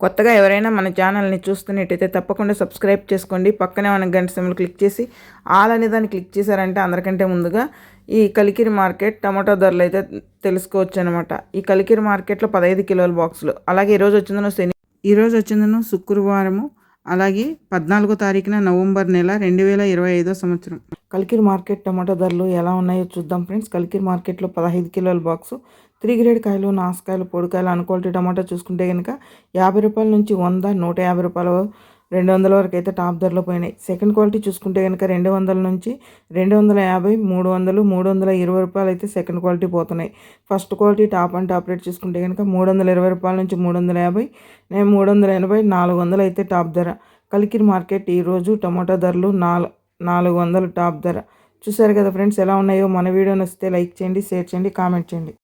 కొత్తగా ఎవరైనా మన ఛానల్ని చూస్తున్నట్టయితే తప్పకుండా సబ్స్క్రైబ్ చేసుకోండి. పక్కనే మన గంట సిమ్లు క్లిక్ చేసి ఆల్ అనే దాన్ని క్లిక్ చేశారంటే అందరికంటే ముందుగా ఈ కలికిరి మార్కెట్ టమాటో ధరలు అయితే తెలుసుకోవచ్చు అనమాట ఈ కలికిరి మార్కెట్లో పదహైదు కిలోల బాక్సులు. అలాగే ఈరోజు వచ్చిందను శని ఈరోజు వచ్చిందను శుక్రవారము అలాగే పద్నాలుగో తారీఖున నవంబర్ నెల రెండు వేల ఇరవై ఐదో సంవత్సరం. కలికిరి మార్కెట్ టమాటో ధరలు ఎలా ఉన్నాయో చూద్దాం ఫ్రెండ్స్. కలికిరి మార్కెట్లో పదహైదు కిలోల బాక్సు త్రీ గ్రేడ్ కాయలు నాసుకాయలు పొడికాయలు అన్క్వాలిటీ టమాటా చూసుకుంటే కనుక యాభై రూపాయల నుంచి వంద నూట యాభై రూపాయల రెండు వందల వరకు అయితే టాప్ ధరలో పోయినాయి. సెకండ్ క్వాలిటీ చూసుకుంటే కనుక రెండు వందల నుంచి రెండు వందల యాభై మూడు వందలు మూడు వందల ఇరవై రూపాయలు అయితే సెకండ్ క్వాలిటీ పోతున్నాయి. First quality top and top rate చూసుకుంటే కనుక మూడు వందల ఇరవై రూపాయల నుంచి మూడు వందల యాభై నేను మూడు వందల ఎనభై నాలుగు వందలు అయితే టాప్ ధర. కలికిరి మార్కెట్ ఈరోజు టమాటా ధరలు నాలుగు నాలుగు వందలు టాప్ ధర. చూసారు కదా ఫ్రెండ్స్ ఎలా ఉన్నాయో? మన వీడియో నచ్చితే లైక్ చేయండి షేర్ చేయండి కామెంట్ చేయండి.